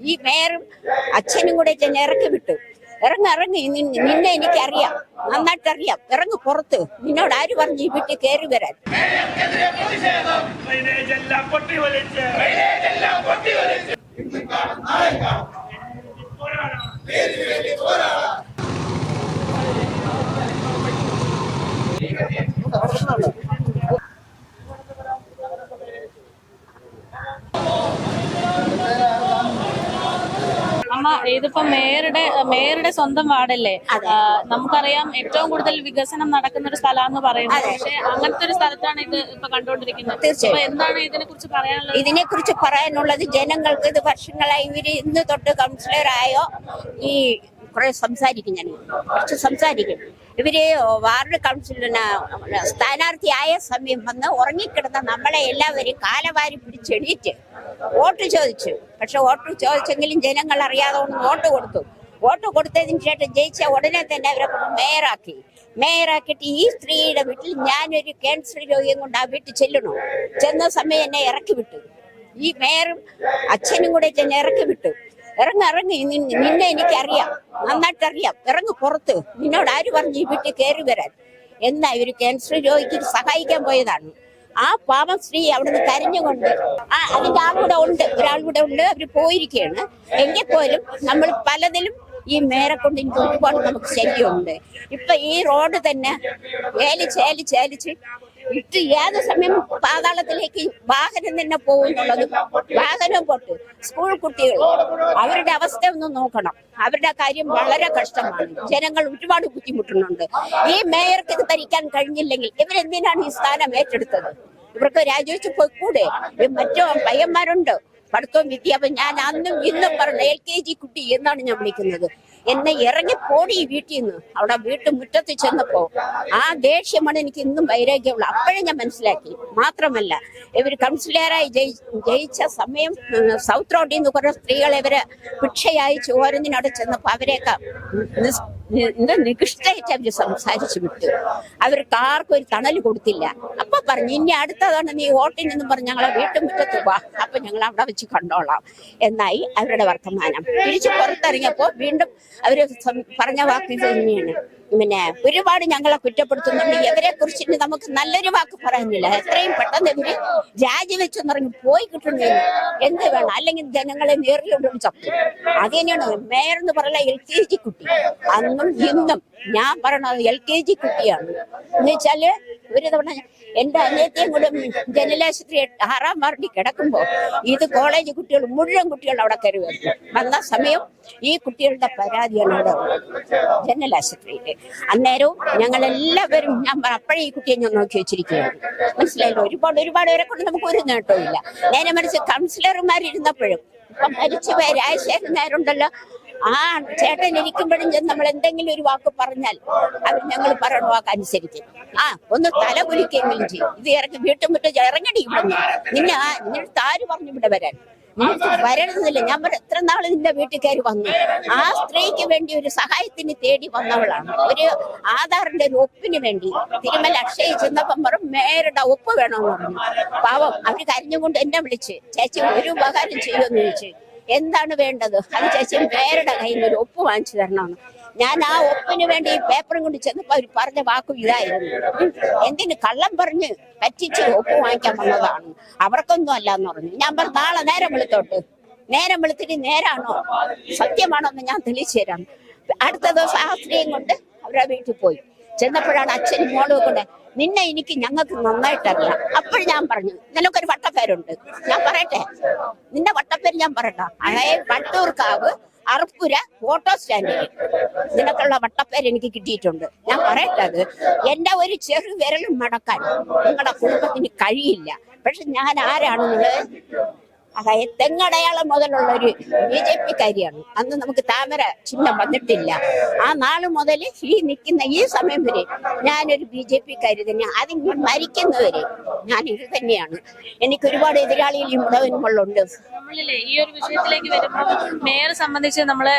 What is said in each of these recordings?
ഈ മേയറും അച്ഛനും കൂടെ ചെന്ന് ഇറക്കി വിട്ടു. ഇറങ്ങി ഇറങ്ങി. നിന്നെ എനിക്കറിയാം. നന്നായിട്ടറിയാം. ഇറങ്ങി പുറത്ത്. നിന്നോട് ആര് പറഞ്ഞു ഈ വീട്ടിൽ കയറി വരാൻ? മൈലേജെല്ലാം ഇതിപ്പോ മേയറുടെ മേയറുടെ സ്വന്തം വാർഡല്ലേ? നമുക്കറിയാം ഏറ്റവും കൂടുതൽ വികസനം നടക്കുന്ന ഒരു സ്ഥലമാണ് പറയുന്നത് പക്ഷേ അങ്ങനത്തെ ഒരു സ്ഥലത്താണ് ഇത് ഇപ്പൊ കണ്ടുകൊണ്ടിരിക്കുന്നത്. തീർച്ചയായും. എന്താണ് ഇതിനെ കുറിച്ച് പറയാനുള്ളത്? ഇതിനെ കുറിച്ച് പറയാനുള്ളത് ജനങ്ങൾക്ക് ഇത് വർഷങ്ങളായി ഇവർ ഇന്ന് തൊട്ട് കൗൺസിലറായോ ഈ കുറെ സംസാരിക്കും ഞാൻ. കുറച്ച് സംസാരിക്കും. ഇവർ വാർഡ് കൗൺസിലിന് സ്ഥാനാർത്ഥിയായ സമയം വന്ന് ഉറങ്ങിക്കിടന്ന നമ്മളെ എല്ലാവരും കാലവാരി പിടിച്ചെണീറ്റ് വോട്ട് ചോദിച്ചു. പക്ഷെ വോട്ട് ചോദിച്ചെങ്കിലും ജനങ്ങൾ അറിയാതെ വോട്ട് കൊടുത്തു. വോട്ട് കൊടുത്തതിന് ശേഷം ജയിച്ച ഉടനെ തന്നെ അവരെ മേയറാക്കി. മേയറാക്കിയിട്ട് ഈ സ്ത്രീയുടെ വീട്ടിൽ ഞാനൊരു ക്യാൻസർ രോഗിയും കൊണ്ട് ആ വീട്ടിൽ ചെല്ലണു? ചെന്ന സമയം എന്നെ ഇറക്കി വിട്ടു. ഈ മേയറും അച്ഛനും കൂടെ ചെന്ന് ഇറക്കി വിട്ടു. ഇറങ്ങി ഇറങ്ങി. നിന്നെ എനിക്കറിയാം. നന്നായിട്ട് അറിയാം. ഇറങ്ങി പുറത്ത്. നിന്നോട് ആര് പറഞ്ഞു ഈ വീട്ടിൽ കയറി വരാൻ? എന്നാ ഒരു ക്യാൻസർ രോഗിക്ക് സഹായിക്കാൻ പോയതാണ്. ആ പാവം സ്ത്രീ അവിടുന്ന് കരഞ്ഞുകൊണ്ട് ആ അതിന്റെ ആളുകൂടെ ഉണ്ട് ഒരാളുകൂടെ ഉണ്ട് അവർ പോയിരിക്കുകയാണ്. എങ്കിൽ പോലും നമ്മൾ പലതിലും ഈ മേരെ കൊണ്ട് എനിക്ക് ഒരുപാട് നമുക്ക് ശല്യമുണ്ട്. ഇപ്പൊ ഈ റോഡ് തന്നെ ഏലിച്ച് ഏലിച്ച് ഏലിച്ച് ഇട്ട് ഏത് സമയം പാതാളത്തിലേക്ക് വാഹനം തന്നെ പോകുന്നുള്ളത് വാഹനം പൊട്ടു. സ്കൂൾ കുട്ടികൾ അവരുടെ അവസ്ഥ ഒന്ന് നോക്കണം. അവരുടെ കാര്യം വളരെ കഷ്ടമാണ്. ജനങ്ങൾ ഒരുപാട് ബുദ്ധിമുട്ടുന്നുണ്ട്. ഈ മേയർക്ക് ഇത് ഭരിക്കാൻ കഴിഞ്ഞില്ലെങ്കിൽ ഇവരെന്തിനാണ് ഈ സ്ഥാനം ഏറ്റെടുത്തത്? ഇവർക്ക് രാജിവെച്ച് പോയിക്കൂടെ? മറ്റു പയ്യന്മാരുണ്ട്. പഠിത്തവും വിദ്യാഭ്യാസം. ഞാൻ അന്നും ഇന്നും പറഞ്ഞു എൽ കെ ജി കുട്ടി എന്നാണ് ഞാൻ വിളിക്കുന്നത്. എന്നെ ഇറങ്ങി പോടി ഈ വീട്ടിൽ നിന്ന്. അവിടെ വീട്ടു മുറ്റത്ത് ചെന്നപ്പോ ആ ദേഷ്യമാണ് എനിക്ക് ഇന്നും വൈരാഗ്യമുള്ള. അപ്പോഴേ ഞാൻ മനസ്സിലാക്കി. മാത്രമല്ല ഇവർ കൗൺസിലറായി ജയി ജയിച്ച സമയം സൗത്ത് റോഡിൽ നിന്ന് കുറെ സ്ത്രീകൾ ഇവരെ ഭിക്ഷയായി ചോരുന്നതിനോട് ചെന്നപ്പോ അവരെയൊക്കെ എന്താ നികൃഷ്ടായിട്ട് അവർ സംസാരിച്ചു വിട്ടു. അവർക്ക് ആർക്കും ഒരു തണൽ കൊടുത്തില്ല. അപ്പൊ പറഞ്ഞു ഇനി അടുത്തതാണ് നീ ഓട്ടിൽ നിന്നും പറഞ്ഞു ഞങ്ങളെ വീട്ടുമുറ്റത്ത് വാ. അപ്പൊ ഞങ്ങൾ അവിടെ വെച്ച് കണ്ടോളാം. എന്നായി അവരുടെ വർത്തമാനം. തിരിച്ചു പുറത്തിറങ്ങിയപ്പോ വീണ്ടും അവർ പറഞ്ഞ വാക്ക് ഇത് തന്നെയാണ്. പിന്നെ ഒരുപാട് ഞങ്ങളെ കുറ്റപ്പെടുത്തുന്നുണ്ട്. ഇവരെ കുറിച്ചിട്ട് നമുക്ക് നല്ലൊരു വാക്ക് പറയാനില്ല. എത്രയും പെട്ടെന്ന് ഇവർ രാജിവെച്ചെന്നിറങ്ങി പോയി കിട്ടുന്നതിന് എന്ത് വേണം? അല്ലെങ്കിൽ ജനങ്ങളെ നേരിലോട്ട് ചത്തു. അത് തന്നെയാണ് മേയർ എന്ന് പറയുന്ന എൽ കെ ജി കുട്ടി. അന്നും ഇന്നും ഞാൻ പറയണത് എൽ കുട്ടിയാണ്. എന്ന് വെച്ചാൽ ഒരു തവണ എന്റെ അനിയത്തെയും കൂടെ ജനലാശുപത്രി ആറാം വാർഡിൽ കിടക്കുമ്പോ ഇത് കോളേജ് കുട്ടികൾ മുഴുവൻ കുട്ടികൾ അവിടെ കയറി വന്ന. സമയം ഈ കുട്ടികളുടെ പരാതിയാണ് അവിടെ ജനലാശുപത്രിയിൽ. അന്നേരവും ഞങ്ങൾ എല്ലാവരും ഞാൻ അപ്പോഴേ ഈ കുട്ടിയെ ഞാൻ നോക്കി വെച്ചിരിക്കുകയാണ്. മനസ്സിലായില്ല? ഒരുപാട് ഒരുപാട് പേരെ കൊണ്ട് നമുക്ക് ഒരു നേട്ടവും ഇല്ല. നേരെ മറിച്ച് കൗൺസിലർമാരിരുന്നപ്പോഴും ഇപ്പം മരിച്ചുപോയ രാജശേഖരൻ നായരുണ്ടല്ലോ. ആ ചേട്ടൻ ഇരിക്കുമ്പോഴും നമ്മൾ എന്തെങ്കിലും ഒരു വാക്ക് പറഞ്ഞാൽ അവർ ഞങ്ങൾ പറയണ വാക്ക് അനുസരിക്കും ആ ഒന്ന് തല കുലിക്കെങ്കിലും ചെയ്യും. ഇത് ഇറങ്ങി വീട്ടുമുറ്റം ഇറങ്ങടി ഇവിടെ നിന്നെ. ആ താര് പറഞ്ഞു ഇവിടെ വരാൻ? വരണമെന്നില്ല ഞാൻ എത്ര നാൾ നിന്റെ വീട്ടുകാർ വന്നു? ആ സ്ത്രീക്ക് വേണ്ടി ഒരു സഹായത്തിന് തേടി വന്നവളാണ്. ഒരു ആധാറിന്റെ ഒരു ഒപ്പിന് വേണ്ടി തിരുമല അക്ഷയ ചെന്നപ്പം പറഞ്ഞു മേരുടെ ഒപ്പ് വേണമെന്ന് പറഞ്ഞു. പാവം അവർ കരഞ്ഞുകൊണ്ട് എന്നെ വിളിച്ച് ചേച്ചി ഒരു ഉപകാരം ചെയ്യുമെന്ന് ചോദിച്ചു. എന്താണ് വേണ്ടത്? അത് ചേച്ചി പേരുടെ കയ്യിൽ ഒരു ഒപ്പ് വാങ്ങിച്ചു തരണമെന്ന് ഞാൻ ആ ഒപ്പിന് വേണ്ടി ഈ പേപ്പറും കൊണ്ട് ചെന്നപ്പോ അവർ പറഞ്ഞ വാക്കും ഇതായിരുന്നു. എന്തിന് കള്ളം പറഞ്ഞ് പറ്റിച്ച് ഒപ്പ് വാങ്ങിക്കാൻ വന്നതാണ്. അവർക്കൊന്നും അല്ല എന്ന് പറഞ്ഞു. ഞാൻ പറഞ്ഞു നാളെ നേരം വെളുത്തോട്ട്. നേരം വെളുത്തിട്ട് നേരാണോ? സത്യമാണോ എന്ന് ഞാൻ തെളിയിച്ചു തരാം. അടുത്ത ദിവസം ആ സ്ത്രീയും കൊണ്ട് അവരുടെ വീട്ടിൽ പോയി. ചെന്നപ്പോഴാണ് അച്ഛനും മോളും കൊണ്ട് നിന്നെ എനിക്ക് ഞങ്ങൾക്ക് നന്നായിട്ടറിയാം. അപ്പോൾ ഞാൻ പറഞ്ഞു നിനക്കൊരു വട്ടപ്പേരുണ്ട്. ഞാൻ പറയട്ടെ നിന്റെ വട്ടപ്പേര് ഞാൻ പറയട്ടെ. അതായത് വട്ടൂർക്കാവ് അറുപ്പുര ഓട്ടോ സ്റ്റാൻഡിൽ. നിനക്കുള്ള വട്ടപ്പേര് എനിക്ക് കിട്ടിയിട്ടുണ്ട്. ഞാൻ പറയട്ടെ അത് എന്റെ ഒരു ചെറു വിരലും മടക്കാൻ നിങ്ങളുടെ കുടുംബത്തിന് കഴിയില്ല. പക്ഷെ ഞാൻ ആരാണെന്നുള്ളത് അതായത് തെങ്ങടയാളം മുതലുള്ള ഒരു ബി ജെ പി കാര്യമാണ് അന്ന് നമുക്ക് താമര ചിഹ്നം വന്നിട്ടില്ല. ആ നാൾ മുതൽ ഈ നിൽക്കുന്ന ഈ സമയം വരെ ഞാനൊരു ബി ജെ പി കാര്യം തന്നെയാണ് അതെങ്കിലും മരിക്കുന്നവരെ ഞാൻ ഇത് തന്നെയാണ്. എനിക്ക് ഒരുപാട് എതിരാളികൾ മുടവനുമുള്ളുണ്ട് ഈ ഒരു വിഷയത്തിലേക്ക് വരുമ്പോൾ മേയർ സംബന്ധിച്ച് നമ്മളെ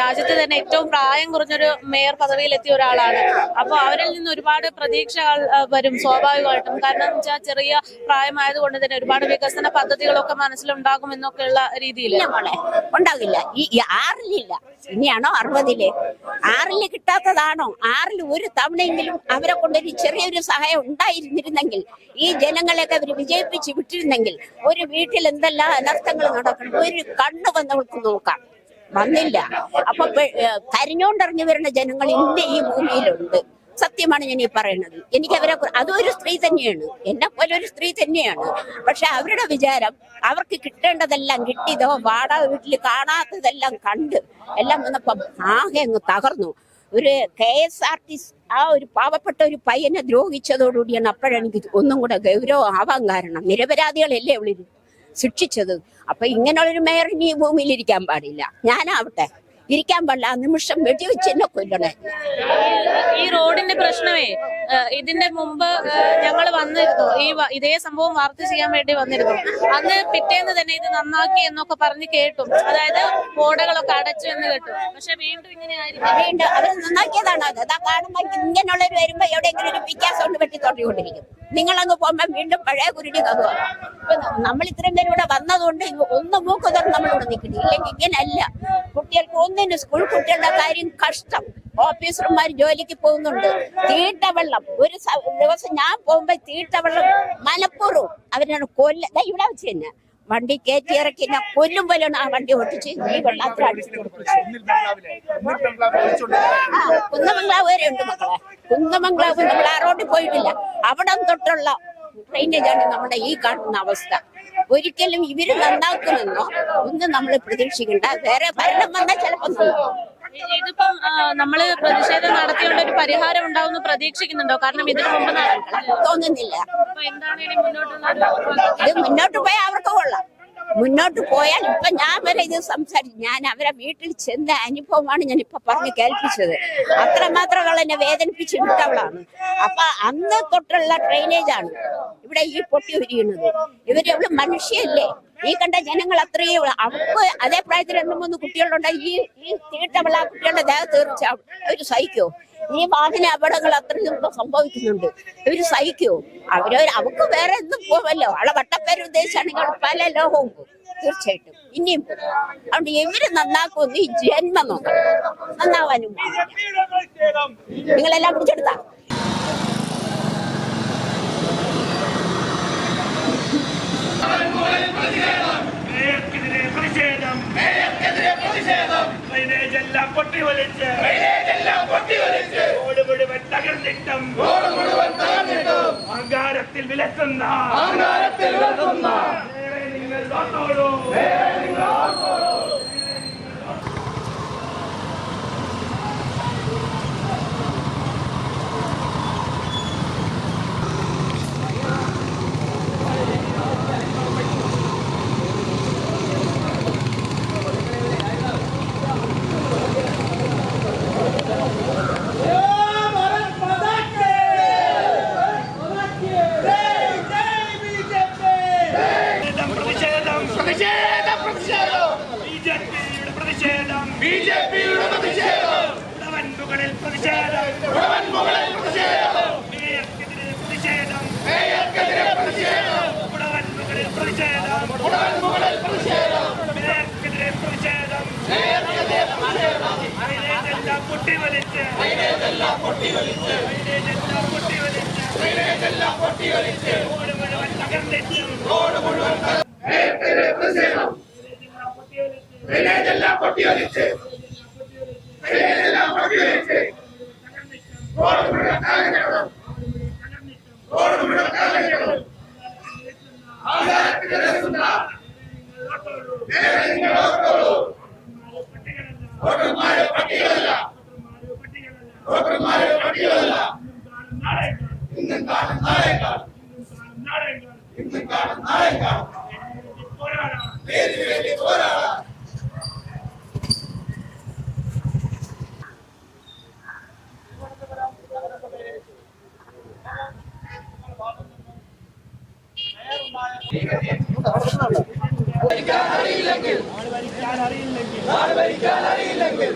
രാജ്യത്തെ തന്നെ ഏറ്റവും പ്രായം കുറഞ്ഞൊരു മേയർ പദവിയിൽ എത്തിയ ഒരാളാണ്. അപ്പൊ അവരിൽ നിന്ന് ഒരുപാട് പ്രതീക്ഷകൾ വരും സ്വാഭാവികമായിട്ടും. കാരണം വെച്ചാൽ ചെറിയ പ്രായമായതുകൊണ്ട് തന്നെ ഒരുപാട് വികസന പദ്ധതികളൊക്കെ മനസ്സിലുണ്ടാകും എന്നൊക്കെയുള്ള രീതിയിൽ ഉണ്ടാകില്ല. ഈ ആറിലില്ല. ഇനിയാണോ അറുപതിൽ? ആറിൽ കിട്ടാത്തതാണോ? ആറിൽ ഒരു തവണയെങ്കിലും അവരെ കൊണ്ടൊരു ചെറിയൊരു സഹായം ഉണ്ടായിരുന്നിരുന്നെങ്കിൽ ഈ ജനങ്ങളെയൊക്കെ അവർ വിജയിപ്പിച്ച് വിട്ടിരുന്നെങ്കിൽ ഒരു വീട്ടിൽ എന്തെല്ലാം അനർത്ഥങ്ങൾ നടക്കണം ഒരു കണ്ണു വന്നവൾക്ക് നോക്കാം. വന്നില്ല. അപ്പൊ കരഞ്ഞോണ്ടിറങ്ങി വരുന്ന ജനങ്ങൾ ഇന്ന് ഈ ഭൂമിയിലുണ്ട്. സത്യമാണ് ഞാൻ ഈ പറയുന്നത്. എനിക്ക് അവരെ അതൊരു സ്ത്രീ തന്നെയാണ്. എന്നെ പോലെ ഒരു സ്ത്രീ തന്നെയാണ്. പക്ഷെ അവരുടെ വിചാരം അവർക്ക് കിട്ടേണ്ടതെല്ലാം കിട്ടിയതോ വാടക വീട്ടിൽ കാണാത്തതെല്ലാം കണ്ട് എല്ലാം വന്നപ്പം ആകെ അങ്ങ് തകർന്നു. ഒരു കെ എസ് ആർ ടി ആ ഒരു പാവപ്പെട്ട ഒരു പയ്യനെ ദ്രോഹിച്ചതോടുകൂടിയാണ് അപ്പോഴെനിക്ക് ഒന്നും കൂടെ ഗൗരവം ആവാൻ കാരണം. നിരപരാധികളല്ലേ ഉള്ളൂ ശിക്ഷിച്ചത്? അപ്പൊ ഇങ്ങനെയുള്ളൊരു മേയർ ഈ ഭൂമിയിൽ ഇരിക്കാൻ പാടില്ല. ഞാനാവട്ടെ. ഇരിക്കാൻ പാടില്ല. ആ നിമിഷം വെടിവെച്ച് എന്നെ കൊല്ലണേ. ഈ റോഡിന്റെ പ്രശ്നമേ ഇതിന്റെ മുമ്പ് ഞങ്ങൾ വന്നിരുന്നു. ഈ ഇതേ സംഭവം വാർത്ത ചെയ്യാൻ വേണ്ടി വന്നിരുന്നു. അന്ന് പിറ്റേന്ന് തന്നെ ഇത് നന്നാക്കി എന്നൊക്കെ പറഞ്ഞ് കേട്ടു. അതായത് ഓടകളൊക്കെ അടച്ചു എന്ന് കേട്ടു. പക്ഷെ വീണ്ടും ഇങ്ങനെ വീണ്ടും അവർ നന്നാക്കിയതാണ് അത്. അതാ കാണുമ്പോ ഇങ്ങനെയുള്ളവർ വരുമ്പോ എവിടെയെങ്കിലും ഒരു പിക്കാസ് കൊണ്ട് വെട്ടി നിങ്ങൾ നിങ്ങളങ്ങ് പോകുമ്പോ വീണ്ടും പഴയ കുരുടി കഥ. നമ്മൾ ഇത്രയും പേര് ഇവിടെ വന്നതുകൊണ്ട് ഒന്ന് മൂക്ക് തുറന്ന് നമ്മളിവിടെ നിൽക്കുന്നു ഇല്ലെങ്കിൽ ഇങ്ങനല്ല കുട്ടികൾക്ക് ഒന്നിന് സ്കൂൾ കുട്ടികളുടെ കാര്യം കഷ്ടം. ഓഫീസർമാർ ജോലിക്ക് പോകുന്നുണ്ട്. തീട്ടവെള്ളം. ഒരു ദിവസം ഞാൻ പോകുമ്പോ തീട്ടവെള്ളം മനഃപൂർവം അവരാണ് കൊല്ല. ഇവിടെ വെച്ച് തന്നെ വണ്ടി കയറ്റി ഇറക്കി ഞാൻ കൊല്ലും പോലെയാണ് ആ വണ്ടി ഓട്ടിച്ച് ഈ വെള്ളത്തിൽ കുന്നമംഗലാവ് വരെ ഉണ്ട് മക്കളെ. കുന്നമംഗ്ലാവ് നമ്മൾ ആ റോഡിൽ പോയിട്ടില്ല. അവിടെ തൊട്ടുള്ള ഡ്രെയിനേജാണ് നമ്മുടെ ഈ കാണുന്ന അവസ്ഥ. ഒരിക്കലും ഇവർ നന്നാക്കുമെന്നോ ഒന്നും നമ്മൾ പ്രതീക്ഷിക്കണ്ട. വേറെ ഭരണം വന്നാൽ ചിലപ്പോൾ. ഇതിപ്പം നമ്മൾ പ്രതിഷേധം നടത്തിയോണ്ട് ഒരു പരിഹാരം ഉണ്ടാവുമെന്ന് പ്രതീക്ഷിക്കുന്നുണ്ടോ? കാരണം ഇതിനു മുമ്പ് തോന്നുന്നില്ല. ഇത് മുന്നോട്ട് പോയാൽ അവർക്ക് കൊള്ളാം. മുന്നോട്ട് പോയാൽ ഇപ്പൊ ഞാൻ വരെ ഇത് സംസാരിച്ചു. ഞാൻ അവരെ വീട്ടിൽ ചെന്ന അനുഭവമാണ് ഞാൻ ഇപ്പൊ പറഞ്ഞു കേൾപ്പിച്ചത്. അത്രമാത്രം അവൾ എന്നെ വേദനിപ്പിച്ച് വിട്ടവളാണ് അപ്പൊ അന്ന് തൊട്ടുള്ള ഡ്രെയിനേജ് ആണ് ഇവിടെ ഈ പൊട്ടി ഉരിയുന്നത്. ഇവർ അവൾ മനുഷ്യല്ലേ ഈ കണ്ട ജനങ്ങൾ അത്രയും അവർക്ക് അതേ പ്രായത്തിൽ രണ്ടു മൂന്ന് കുട്ടികളുണ്ട്. ഈ ഈ തീട്ടവള ആ കുട്ടികളുടെ ദേഹത്ത് തീർച്ച അവർ സഹിക്കോ? ഈ വാഹന അപകടങ്ങൾ അത്രയും സംഭവിക്കുന്നുണ്ട്. ഇവർ സഹിക്കോ? അവർ അവർക്ക് വേറെ എന്തും പോവല്ലോ. അവളെ വട്ടപ്പേര് ഉദ്ദേശിച്ചാണെങ്കിൽ പല ലോകവും തീർച്ചയായിട്ടും. ഇനിയും അതുകൊണ്ട് ഇവർ നന്നാക്കുമെന്ന് ഈ ജന്മം നോക്കണം. നന്നാവാനും നിങ്ങളെല്ലാം പിടിച്ചെടുത്താ മേയർക്കെതിരെ പ്രതിഷേധം ഡ്രെയിനേജ് എല്ലാം പൊട്ടിവലിച്ച് റോഡ് മുഴുവൻ തകർന്നിട്ടും അഹങ്കാരത്തിൽ വിലസുന്ന നേരെ നിങ്ങൾ ഓർത്തോളൂ പ്രതിഷേധം പ്രതിഷേധം ബിജെപിയുടെ പ്രതിഷേധം ബിജെപിയുടെ പ്രതിഷേധം ഉടവൻപുകളിൽ പ്രതിഷേധം ഉടവൻപുകളിൽ പ്രതിഷേധം മേയർക്കെതിരെ പ്രതിഷേധം മേയർക്കെതിരെ പ്രതിഷേധം ഉടവൻപുകളിൽ പ്രതിഷേധം ഉടവൻപുകളിൽ പ്രതിഷേധം മേയർക്കെതിരെ പ്രതിഷേധം മേയർക്കെതിരെ പ്രതിഷേധം മൈലേജെല്ലാം പൊട്ടിവലിച്ച് മൈലേജെല്ലാം പൊട്ടിവലിച്ച് മൈലേജെല്ലാം പൊട്ടിവലിച്ച് മൈലേജെല്ലാം പൊട്ടിവലിച്ച് റോഡ് മുഴുവൻ തകർന്നിട്ട് റോഡ് മുഴുവൻ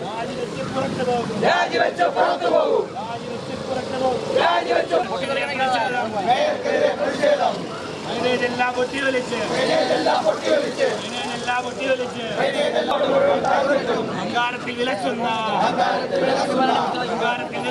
രാജിവെച്ച് പുറത്തു പോകും രാജിവെച്ച് പുറത്തു പോകും രാജിവെച്ച് ഡ്രെയിനേജെല്ലാം പൊട്ടിയൊലിച്ച് ഡ്രെയിനേജെല്ലാം പൊട്ടിയൊലിച്ച് അങ്കാരത്തിൽ വിലസുന്ന അങ്കാരത്തിൽ